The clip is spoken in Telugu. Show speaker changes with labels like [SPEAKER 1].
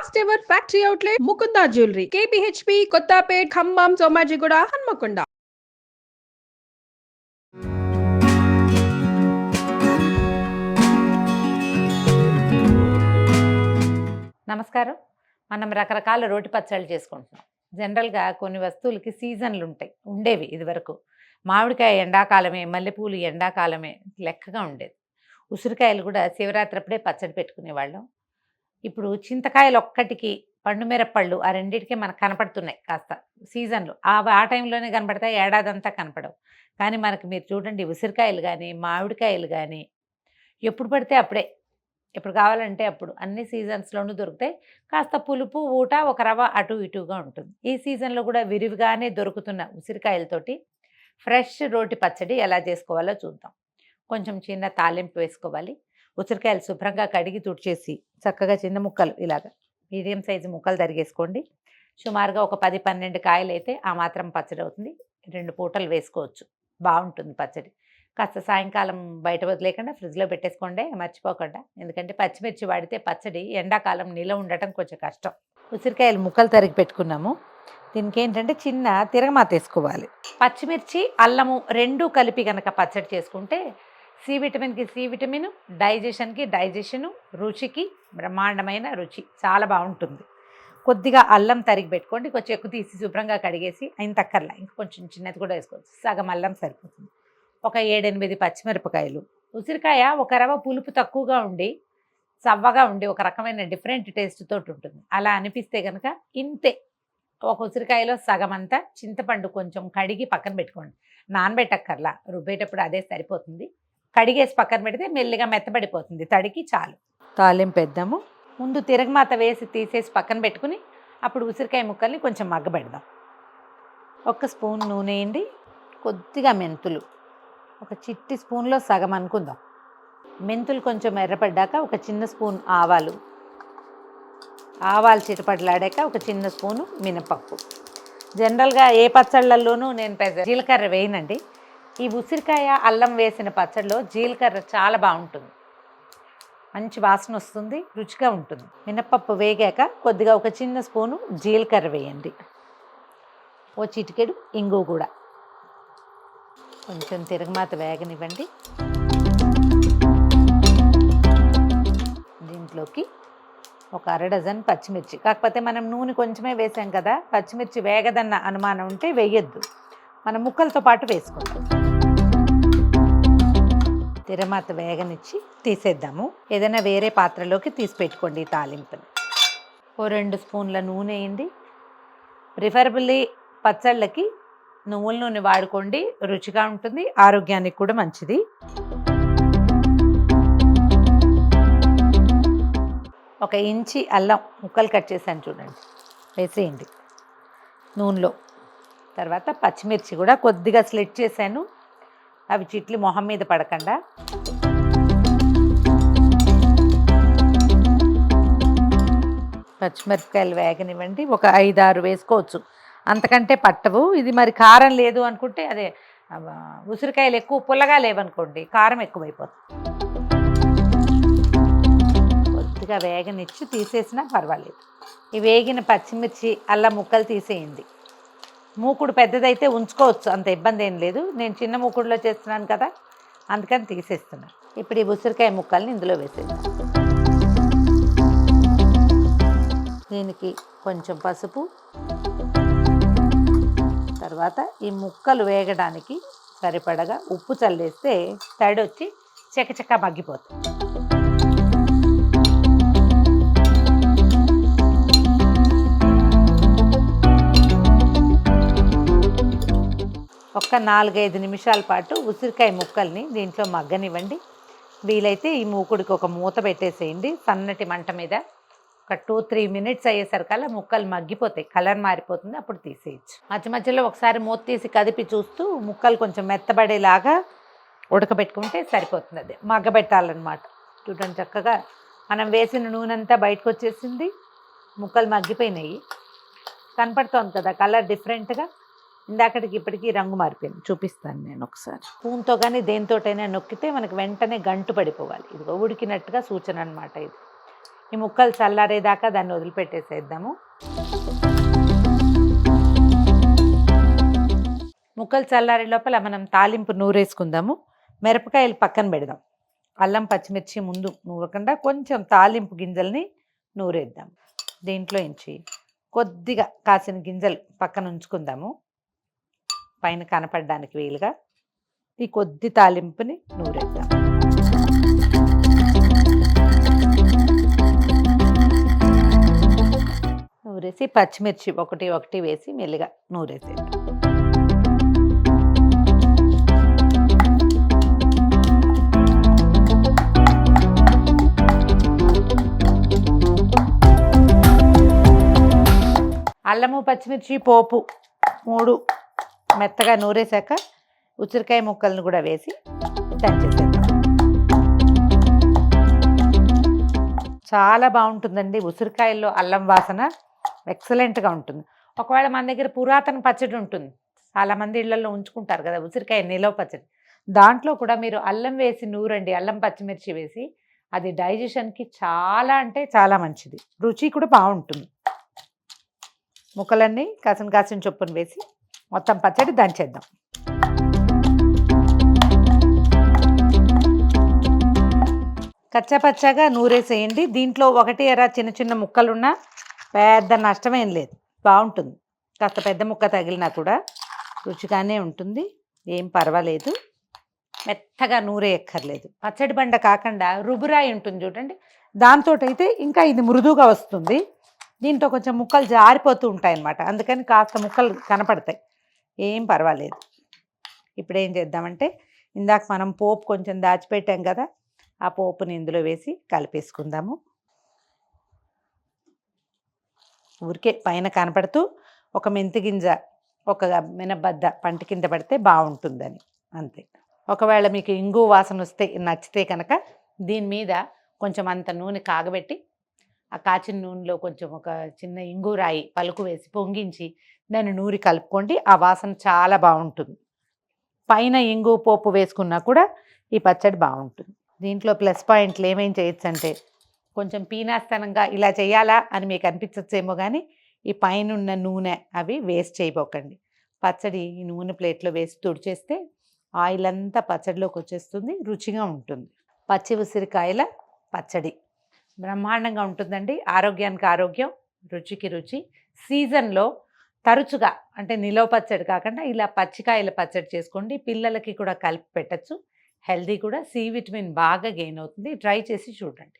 [SPEAKER 1] First ever factory outlet Mukunda jewellery KPHB Kothapet Khammam Somajiguda Hanamkonda
[SPEAKER 2] నమస్కారం. మనం రకరకాల రోటి పచ్చళ్ళు చేసుకుంటున్నాం. జనరల్గా కొన్ని వస్తువులకి సీజన్లు ఉంటాయి. ఉండేవి ఇదివరకు. మామిడికాయ ఎండాకాలమే మల్లెపూలు ఎండాకాలమే లెక్కగా ఉండేది. ఉసిరికాయలు కూడా శివరాత్రి అప్పుడే పచ్చడి పెట్టుకునేవాళ్ళం. ఇప్పుడు చింతకాయలు ఒక్కటికి పండు మిరపళ్ళు ఆ రెండింటికి మనకు కనపడుతున్నాయి కాస్త సీజన్లు. ఆ ఆ టైంలోనే కనపడతాయి ఏడాదంతా కనపడవు. కానీ మనకి మీరు చూడండి ఉసిరికాయలు కానీ మామిడికాయలు కానీ ఎప్పుడు పడితే అప్పుడే. ఎప్పుడు కావాలంటే అప్పుడు. అన్ని సీజన్స్లోనూ దొరుకుతాయి. కాస్త పులుపు ఊట ఒక రవ అటు ఇటుగా ఉంటుంది. ఈ సీజన్లో కూడా విరివిగానే దొరుకుతున్న ఉసిరికాయలతోటి ఫ్రెష్ రోటి పచ్చడి ఎలా చేసుకోవాలో చూద్దాం. కొంచెం చిన్న తాలింపు వేసుకోవాలి. ఉసిరికాయలు శుభ్రంగా కడిగి తుడిచేసి చక్కగా చిన్న ముక్కలు ఇలాగ మీడియం సైజు ముక్కలు తరిగేసుకోండి. సుమారుగా ఒక పది పన్నెండు కాయలు అయితే ఆ మాత్రం పచ్చడి అవుతుంది. రెండు పూటలు వేసుకోవచ్చు. బాగుంటుంది పచ్చడి. కాస్త సాయంకాలం బయట వదిలేకుండా ఫ్రిడ్జ్లో పెట్టేసుకోండి. మర్చిపోకుండా. ఎందుకంటే పచ్చిమిర్చి వాడితే పచ్చడి ఎండాకాలం నిల ఉండటం కొంచెం కష్టం. ఉసిరికాయలు ముక్కలు తరిగి పెట్టుకున్నాము. దీనికి ఏంటంటే చిన్న తిరగమాత వేసుకోవాలి. పచ్చిమిర్చి అల్లము రెండు కలిపి కనుక పచ్చడి చేసుకుంటే సి విటమిన్కి సి విటమిన్ డైజెషన్కి డైజెషను రుచికి బ్రహ్మాండమైన రుచి. చాలా బాగుంటుంది. కొద్దిగా అల్లం తరిగి పెట్టుకోండి. కొంచెం ఎక్కువ తీసి శుభ్రంగా కడిగేసి అయిన తక్కర్లా. ఇంకా కొంచెం చిన్నది కూడా వేసుకోవచ్చు. సగం అల్లం సరిపోతుంది. ఒక ఏడెనిమిది పచ్చిమిరపకాయలు. ఉసిరికాయ ఒక రవ పులుపు తక్కువగా ఉండి చవ్వగా ఉండి ఒక రకమైన డిఫరెంట్ టేస్ట్ తోటి ఉంటుంది. అలా అనిపిస్తే కనుక ఇంతే. ఒక ఉసిరికాయలో సగం అంతా చింతపండు కొంచెం కడిగి పక్కన పెట్టుకోండి. నానబెట్టక్కర్లా. రుబ్బేటప్పుడు అదే సరిపోతుంది. కడిగేసి పక్కన పెడితే మెల్లిగా మెత్తబడిపోతుంది. తడికి చాలు. తాలింపు వేద్దాము. ముందు తిరగమాత వేసి తీసేసి పక్కన పెట్టుకుని అప్పుడు ఉసిరికాయ ముక్కల్ని కొంచెం మగ్గబెడదాం. ఒక స్పూన్ నూనె వేయండి. కొద్దిగా మెంతులు. ఒక చిట్టి స్పూన్లో సగం అనుకుందాం. మెంతులు కొంచెం ఎర్రపడ్డాక ఒక చిన్న స్పూన్ ఆవాలు. ఆవాలు చిటపట్లాడాక ఒక చిన్న స్పూను మినపప్పు. జనరల్గా ఏ పచ్చళ్ళల్లోనూ నేను పెద్ద జీలకర్ర వేయనండి. ఈ ఉసిరికాయ అల్లం వేసిన పచ్చడిలో జీలకర్ర చాలా బాగుంటుంది. మంచి వాసన వస్తుంది రుచిగా ఉంటుంది. మినపప్పు వేగాక కొద్దిగా ఒక చిన్న స్పూను జీలకర్ర వేయండి. ఓ చిటికెడు ఇంగు కూడా. కొంచెం తిరగమాత వేగనివ్వండి. దీంట్లోకి ఒక అర డజన్ పచ్చిమిర్చి. కాకపోతే మనం నూనె కొంచెమే వేసాం కదా పచ్చిమిర్చి వేగదన్న అనుమానం ఉంటే వేయద్దు. మన ముక్కలతో పాటు వేసుకుంటాం. తిరమాత వేగనిచ్చి తీసేద్దాము. ఏదైనా వేరే పాత్రలోకి తీసి పెట్టుకోండి ఈ తాలింపుని. ఓ రెండు స్పూన్ల నూనె వేయండి. ప్రిఫరబుల్లీ పచ్చళ్ళకి నువ్వుల నూనె వాడుకోండి. రుచిగా ఉంటుంది. ఆరోగ్యానికి కూడా మంచిది. ఒక ఇంచి అల్లం ముక్కలు కట్ చేశాను చూడండి. వేసేయండి. నూనెలో తర్వాత పచ్చిమిర్చి కూడా కొద్దిగా స్లిట్ చేశాను. అవి చిట్లు మొహం మీద పడకుండా. పచ్చిమిరపకాయలు వేగనివ్వండి. ఒక ఐదు ఆరు వేసుకోవచ్చు. అంతకంటే పట్టవు. ఇది మరి కారం లేదు అనుకుంటే అదే ఉసిరికాయలు ఎక్కువ పుల్లగా లేవనుకోండి కారం ఎక్కువైపోతుంది. కొద్దిగా వేగనిచ్చి తీసేసినా పర్వాలేదు. ఈ వేగిన పచ్చిమిర్చి అల్లం ముక్కలు తీసేయండి. మూకుడు పెద్దదైతే ఉంచుకోవచ్చు అంత ఇబ్బంది ఏం లేదు. నేను చిన్న మూకుడులో చేస్తున్నాను కదా అందుకని తీసేస్తున్నాను ఇప్పుడు ఈ ఉసిరికాయ ముక్కల్ని ఇందులో వేసేద్దాం. దీనికి కొంచెం పసుపు తర్వాత ఈ ముక్కలు వేగడానికి సరిపడగా ఉప్పు చల్లేస్తే తడి వచ్చి చకచక మగ్గిపోతుంది. ఒక నాలుగైదు నిమిషాల పాటు ఉసిరికాయ ముక్కల్ని దీంట్లో మగ్గనివ్వండి. వీలైతే ఈ మూకుడికి ఒక మూత పెట్టేసేయండి. సన్నటి మంట మీద ఒక టూ త్రీ మినిట్స్ అయ్యేసరికల్లా ముక్కలు మగ్గిపోతాయి. కలర్ మారిపోతుంది అప్పుడు తీసేయచ్చు. మధ్య మధ్యలో ఒకసారి మూత తీసి కదిపి చూస్తూ ముక్కలు కొంచెం మెత్తబడేలాగా ఉడకబెట్టుకుంటే సరిపోతుంది అది. మగ్గబెట్టాలన్నమాట. చూడండి చక్కగా మనం వేసిన నూనె అంతా బయటకు వచ్చేసింది ముక్కలు మగ్గిపోయినాయి. కనపడుతోంది కదా కలర్ డిఫరెంట్గా. ఇందాకటికి ఇప్పటికీ రంగు మారిపోయింది. చూపిస్తాను నేను ఒకసారి. స్పూన్తో కానీ దేనితోటైనా నొక్కితే మనకి వెంటనే గంటు పడిపోవాలి. ఇదిగో ఉడికినట్టుగా సూచన అనమాట ఇది. ఈ ముక్కలు చల్లారేదాకా దాన్ని వదిలిపెట్టేసేద్దాము. ముక్కలు చల్లారే లోపల మనం తాలింపు నూరేసుకుందాము. మిరపకాయలు పక్కన పెడదాం. అల్లం పచ్చిమిర్చి ముందు నూరకుండా కొంచెం తాలింపు గింజల్ని నూరేద్దాం. దీంట్లో ఇంచి కొద్దిగా కాసిన గింజలు పక్కన ఉంచుకుందాము. పైన కనపడడానికి వీలుగా ఈ కొద్ది తాలింపుని నూరేద్దాం. నూరేసి పచ్చిమిర్చి ఒకటి ఒకటి వేసి మెల్లిగా నూరేసేయండి అల్లము పచ్చిమిర్చి పోపు మూడు మెత్తగా నూరేసాక ఉసిరికాయ ముక్కలను కూడా వేసి దంచేసేద్దాం చాలా బాగుంటుందండి. ఉసిరికాయల్లో అల్లం వాసన ఎక్సలెంట్గా ఉంటుంది. ఒకవేళ మన దగ్గర పురాతన పచ్చడి ఉంటుంది. చాలామంది ఇళ్ళలో ఉంచుకుంటారు కదా ఉసిరికాయ నిలవ పచ్చడి. దాంట్లో కూడా మీరు అల్లం వేసి నూరండి. అల్లం పచ్చిమిర్చి వేసి అది డైజెషన్కి చాలా అంటే చాలా మంచిది. రుచి కూడా బాగుంటుంది. ముక్కలన్నీ కాసిన కాసిన చొప్పున వేసి మొత్తం పచ్చడి దంచేద్దాం. కచ్చపచ్చగా నూరేసేయండి. దీంట్లో ఒకటి ఎరా చిన్న చిన్న ముక్కలున్నా పెద్ద నష్టమేం లేదు. బాగుంటుంది. కాస్త పెద్ద ముక్క తగిలినా కూడా రుచిగానే ఉంటుంది. ఏం పర్వాలేదు. మెత్తగా నూరే ఎక్కర్లేదు పచ్చడి బండ కాకుండా రుబురాయి ఉంటుంది చూడండి. దాంతో అయితే ఇంకా ఇది మృదువుగా వస్తుంది. దీంట్లో కొంచెం ముక్కలు జారిపోతూ ఉంటాయి అన్నమాట అందుకని కాస్త ముక్కలు కనపడతాయి. ఏం పర్వాలేదు. ఇప్పుడు ఏం చేద్దామంటే ఇందాక మనం పోపు కొంచెం దాచిపెట్టాం కదా ఆ పోపుని ఇందులో వేసి కలిపేసుకుందాము. ఊరికే పైన కనపడుతూ ఒక మెంతి గింజ ఒక మినబద్ద పంట కింద పడితే బాగుంటుందని అంతే. ఒకవేళ మీకు ఇంగు వాసన వస్తే నచ్చితే కనుక దీని మీద కొంచెం అంత నూనె కాగబెట్టి ఆ కాచిన నూనెలో కొంచెం ఒక చిన్న ఇంగు రాయి పలుకు వేసి పొంగించి దాన్ని నూరి కలుపుకోండి. ఆ వాసన చాలా బాగుంటుంది. పైన ఇంగు పోపు వేసుకున్నా కూడా ఈ పచ్చడి బాగుంటుంది. దీంట్లో ప్లస్ పాయింట్లు ఏమేం చేయొచ్చు అంటే కొంచెం పీనాస్తనంగా ఇలా చేయాలా అని మీకు అనిపించచ్చేమో కానీ ఈ పైన ఉన్న నూనె అవి వేస్ట్ చేయబోకండి. పచ్చడి ఈ నూనె ప్లేట్లో వేసి తుడిచేస్తే ఆయిల్ అంతా పచ్చడిలోకి వచ్చేస్తుంది రుచిగా ఉంటుంది. పచ్చి ఉసిరికాయల పచ్చడి. బ్రహ్మాండంగా ఉంటుందండి. ఆరోగ్యానికి ఆరోగ్యం రుచికి రుచి. సీజన్లో తరచుగా అంటే నిలవ పచ్చడి కాకుండా ఇలా పచ్చికాయల పచ్చడి చేసుకోండి. పిల్లలకి కూడా కలిపి పెట్టచ్చు. హెల్దీ కూడా. సి విటమిన్ బాగా గెయిన్ అవుతుంది. ట్రై చేసి చూడండి.